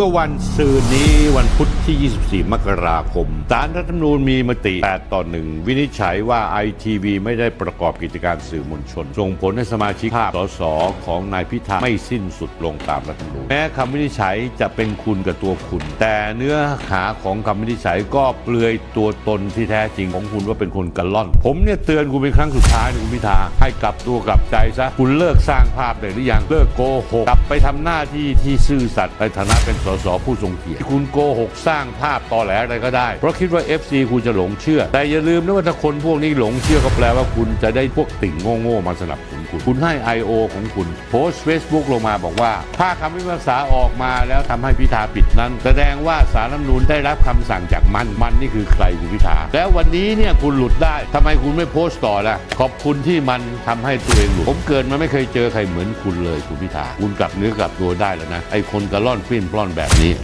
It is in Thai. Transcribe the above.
เมื่อวันซืนนี้วันพุธที่ 24 มกราคมศาลรัฐธรรมนูญมีมติ 8 ต่อ 1 วินิจฉัยว่าไอทีวีไม่ได้ประกอบกิจการสื่อมวลชน ส่งผลให้สมาชิกภาพสสของนายพิธาไม่สิ้นสุดลงตามรัฐธรรมนูญ แม้คำวินิจฉัยจะเป็นคุณกับตัวคุณ แต่เนื้อหาของคำวินิจฉัยก็เปลือยตัวตนที่แท้จริงของคุณว่าเป็นคนกระล่อน ผมเนี่ยเตือนคุณเป็นครั้งสุดท้ายนะคุณพิธาให้กลับตัวกลับใจซะคุณเลิกสร้างภาพได้หรือยังเลิกโกหกกลับไปทำหน้าที่ที่ซื่อสัตย์ในฐานะเป็นสสผู้ทรงเกียรติคุณโกหกสร้างภาพตอแหลอะไรก็ได้ เพราะคิดว่า FC คุณจะหลงเชื่อ แต่อย่าลืมนะว่าถ้าคนพวกนี้หลงเชื่อก็แปลว่าคุณจะได้พวกติ่งโง่ๆมาสนับสนุน คุณ คุณให้ I.O. ของคุณ โพสต์ Facebook ลงมาบอกว่า ถ้าคำพิพากษาออกมาแล้วทำให้พิธาปิดนั้น แสดงว่าสารรัฐธรรมนูญได้รับคำสั่งจากมัน มันนี่คือใครคุณพิธา แล้ววันนี้เนี่ยคุณหลุดได้ทำไมคุณไม่โพสต์ต่อล่ะ ขอบคุณที่มันทำให้ตัวเองหลุด ผมเกิดมาไม่เคยเจอใครเหมือนคุณเลยคุณพิธา คุณกลับเนื้อกลับตัวได้แล้วนะ ไอ้คนกระล่อนปลิ้นปล้อนแบบนี้